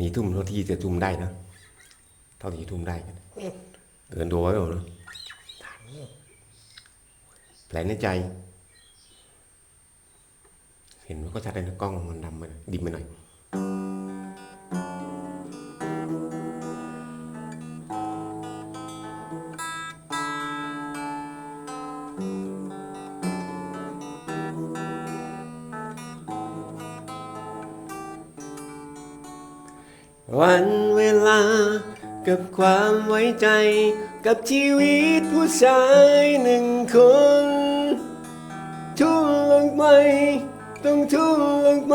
มีทุ่มเท่าที่จะทุ่มได้นะเท่าที่ทุ่มได้กันเดินตัวไว้ก่อนนะแผลในใจ เห็นว่าก็ชัดเลยนะกล้องมันดำมันดิมไปหน่อย วันเวลากับความไว้ใจ กับชีวิตผู้ชายหนึ่งคน ทุ่มลงไป ต้องทุ่มลงไป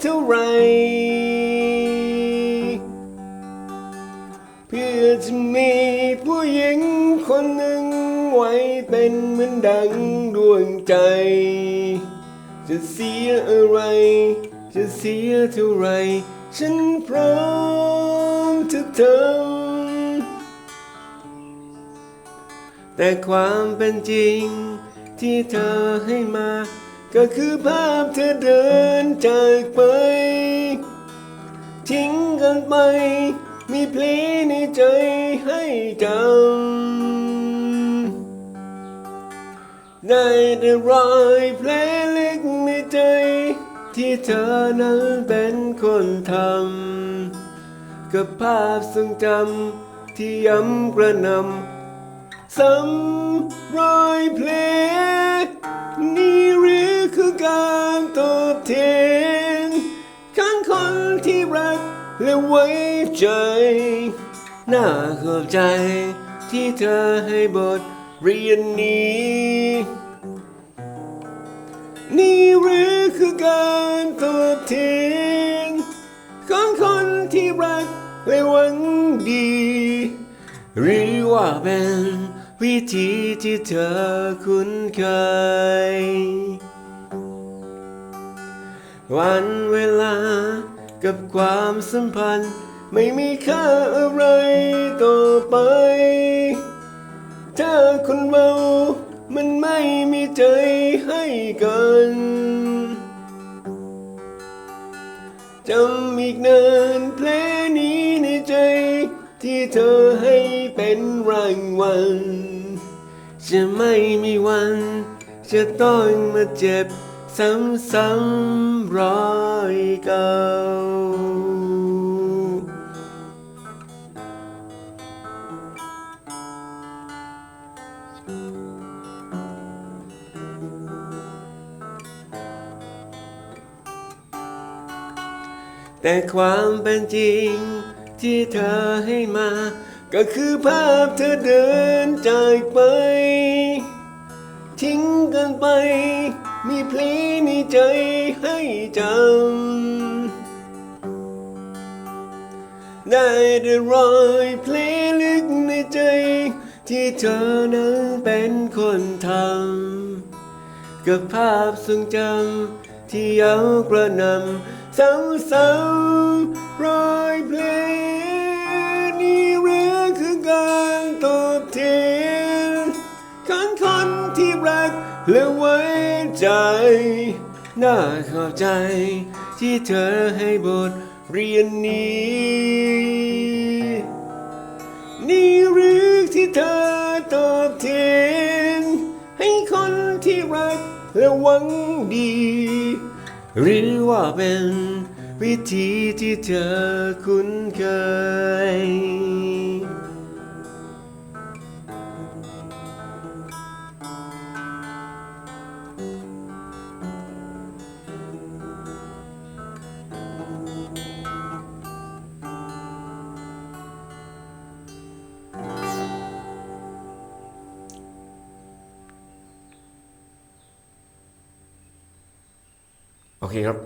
เท่าไร เพื่อจะมีผู้หญิงคนหนึ่งไว้เป็นเหมือนดังดวงใจ จะเสียอะไร จะเสียเท่าไร ฉันพร้อมจะทำแต่ความเป็นจริงที่เธอให้มา ก็คือภาพเธอเดินจากไป ทิ้งกันไป มีเพลงในใจให้จำได้แต่รอยแผลเล็กในใจ ที่เธอนั้นเป็นคนทำกับภาพทรงจำที่ย้ำกระนำซ้ำรอยเพลงนี่หรือคือการตอบแทนข้างคนที่รักและไว้ใจ น่าขอบใจที่เธอให้บทเรียนนี้ นี่หรือ คือการตอบแทนของคนที่รักและหวังดี หรือว่าเป็นวิธีที่เธอคุ้นเคย วันเวลากับความสัมพันธ์ ไม่มีค่าอะไรต่อไป ถ้าคนเรามันไม่มีใจให้กัน จำอีกนานเพลงนี้ในใจ ที่เธอให้เป็นรางวัลจะไม่มีวัน จะต้องมาเจ็บ ซ้ำๆรอยเก่า แต่ความเป็นจริงที่เธอให้มา ก็คือภาพเธอเดินจากไป ทิ้งกันไป มีเพลงในใจให้จำ ได้แต่รอยเพลงลึกในใจ ที่เธอนั้นเป็นคนทำกับภาพทรงจำที่ยังกระนำ ซ้ำๆรอยเพลงนี่เรื่องคือการตอบแทนของคนที่รักและไว้ใจ น่าเข้าใจ ที่เธอให้บทเรียนนี้ นี่หรือที่เธอตอบแทนให้คนที่รักและหวังดี หรือว่าเป็นวิธีที่เธอคุ้นเคย โอเคครับ